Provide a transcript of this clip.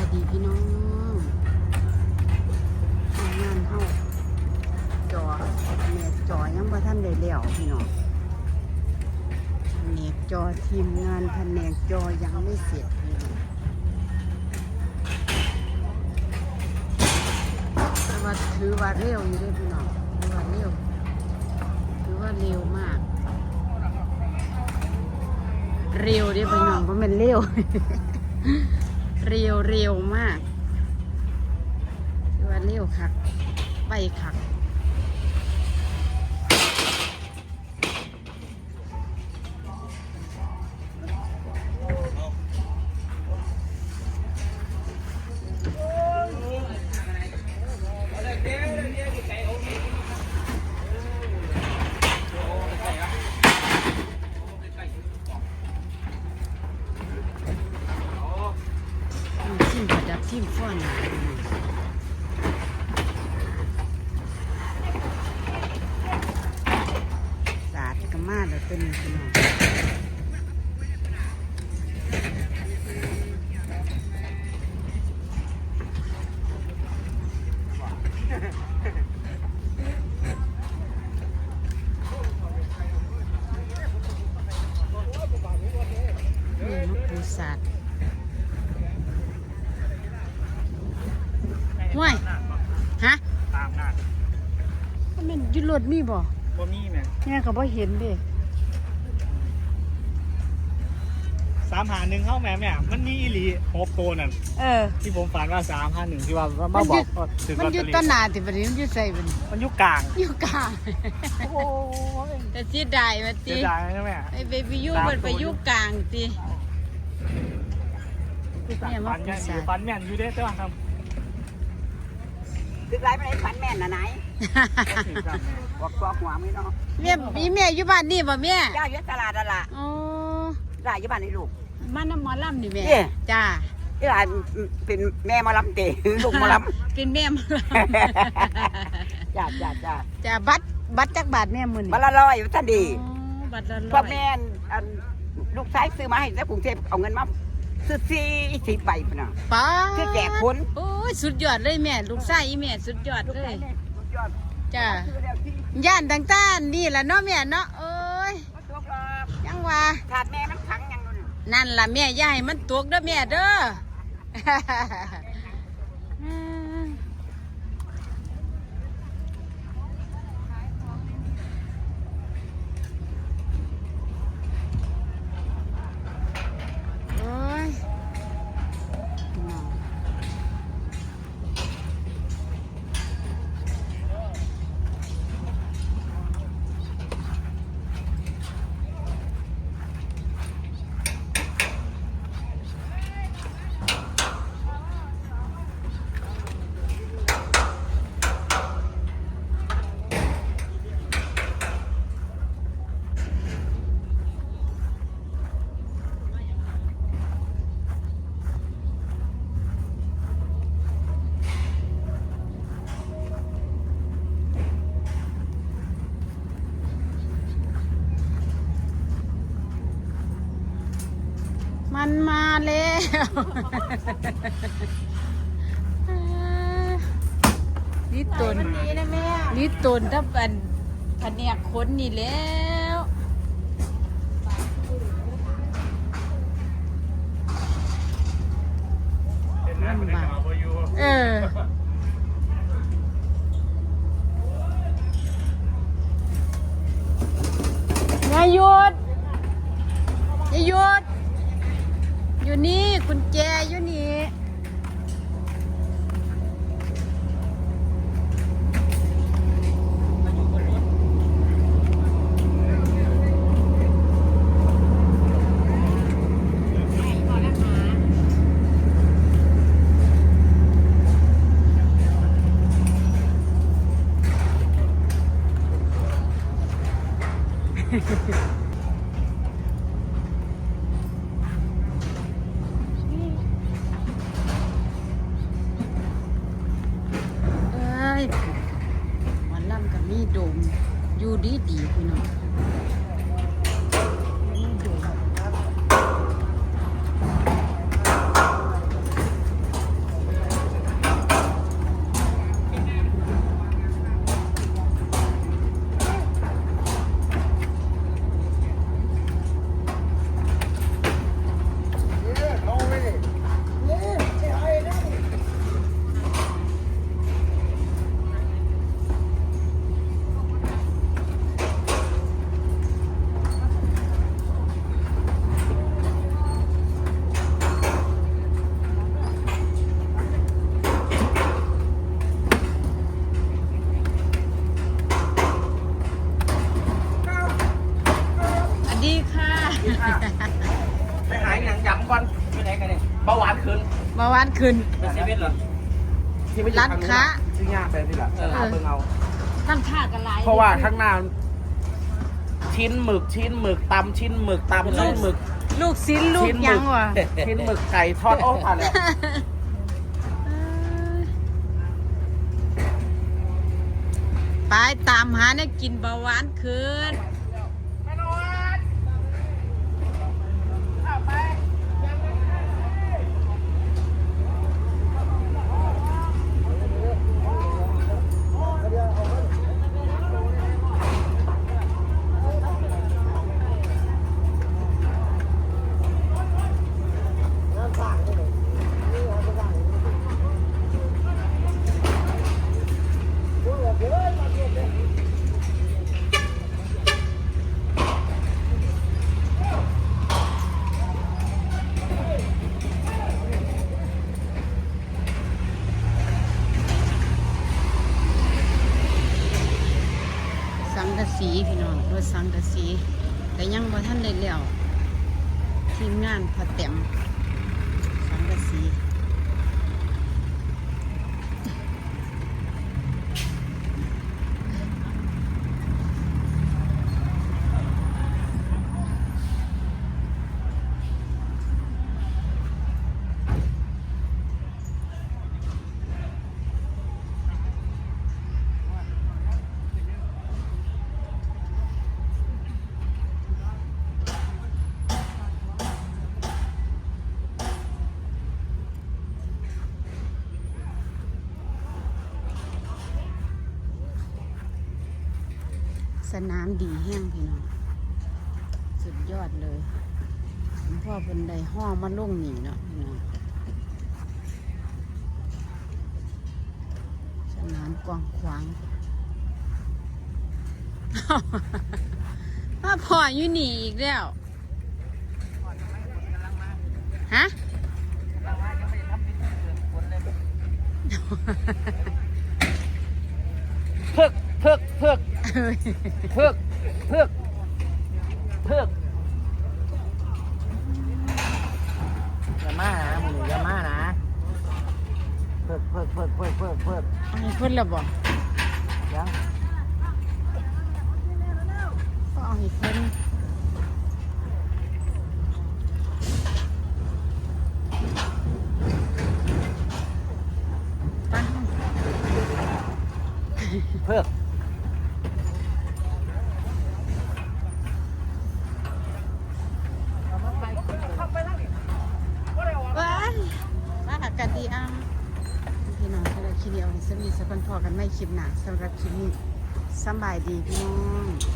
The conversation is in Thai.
ายดีพี่น้องทำงานเฮาจอแม่จอยังบ่ทันได้แล้วพี่น้องแผนกจอทีมงานแผนกจอยังไม่เสร็จพี่น้องแต่ว่าถือว่าเร็วอยู่เด้อพี่น้องถือว่าเร็วถือว่าเร็วมาก เร็วเด้อพี่น้องเพราะมันเร็ว เร็วเร็วมากว่าเร็วคัก ไปคัก มาแล้วเป็นพี่น้องนี่มะปูสาดห่วยฮะตามหน้ามันอยุรถมีบ่ บ่มีแม่แม่ก็บ่เห็นเด้สามหาหนึ่งเข้าแม่แม่มันมีอีหลีหกตัวนั่นเออ ที่ผมฝันว่าสามห้าหนึ่งที่ว่ามาบอกว่าถึงมันลอตอเตยู่อรี่ต้นหนาติบัดนี้มันอยู่ใส่บัดนี้มันอยู่กลางอยู่กลางโอ้ยแต่สิได้ว่าเสีติยดายนะแม่ ไอ้เบบี้อยู่มันไปอยู่กลางติแม่ว่าฝันยังปีศาจฝันแม่นอยู่เด้แต่ว่าครับ คือไรไม่ได้ฝันแม่นนะไหนก็ถึงกันแม่บอกบอกหัวไม่เนาะแม่อีแม่อยู่บ้านนี่บ่แม่ย่าอยู่ตลาดนั่นล่ะอ๋อได้อยู่บ้านในลูกมันน้ำหมอลำนี่แม่เด้จ้าที่หลานเป็นแม่หมาลำเตะลูกหมาลเป็นแม่หมอลำจ้าจ้าจ้าำจ้าบัตรบัตรจักบาทแม่มื้อนี้มาละร้อยท่านดีอ๋อบัตรละพ่ร้ออยแม่นอันลูกชายซื้อมาให้แล้วกรุงเทพเอาเงินมาซื้อสี่สิบใบพุ่นน่ะ ป้าคือแจกคน โอ้ ยสุดยอดเลยแม่ ลูกชายอีแม่สุดยอดลูกเลชายยเนี่ยสุดยอดจ้าซื้อแล้วที่ย่านต่างๆนี่แหละเนาะแม่เนาะเอ้ยมาตกหรอกยังว่าขาดแม่มันขังยังนู่นนั่นล่ะแม่อย่าให้มันตกเด้อแม่เด้อ โอ้ยน้อง มันมาแล้วนี่ตนดีนะแม่นี่ตนถ้าเป็นแผนกคนนี่แล้วเป็นน้ำมันได้เอาไปอยู่เอออย่าหยุดอย่าหยุด อยู่นี่กุญแจอยู่นี่ เอ้ยหมันล่ำกับมีโดม อยู่ดีดีๆพี่น้องมีโดม เบาหวานขึ้นเป็นเซเว่นเหรอ ที่ไม่อยู่ร้านทางค้าที่ยากไปนี่แหละเออ หาเบิ่งเอา ตั้งค่ากันหลายเพราะว่าข้างหน้า ชิ้นหมึกชิ้นหมึกตำชิ้นหมึกตำชิ้นหมึกลูกชิ้นลูกชิ้นหยัมึงวะชิ้นหมึกไก่ทอดโอ้ตายแล้วไปตามหาเนี่ยกินเบาหวานคืนสังกะสีพี่น้องรถสังกะสีแต่ ยังบ่ท่านได้แล้วทีมงานพอเต็มสังกะสี สนามดีแห้งพี่น้องสุดยอดเลยหลวงพ่อเป็นไดห้อมาลุ่งหนีเนาะพี่น้องสนามกว้างขวางมาพ่ออยู่หนีอีกแล้วฮะเพิก เพิกเพิกเพิกเพิกเพิกอย่ามานะมึงอย่ามานะเพิกเพิกเพิกเพิกเพิกเพิกเอาให้เพิ่นและบ่ ยัง เอาให้เพิ่นไป เพิก ว้ายว่าอากาศดีอะพี่น้องสำห สวีสมีสักคนพอกันไม่คลิปหนาสำหรับคลิปนี้สบายดีพี่น้อง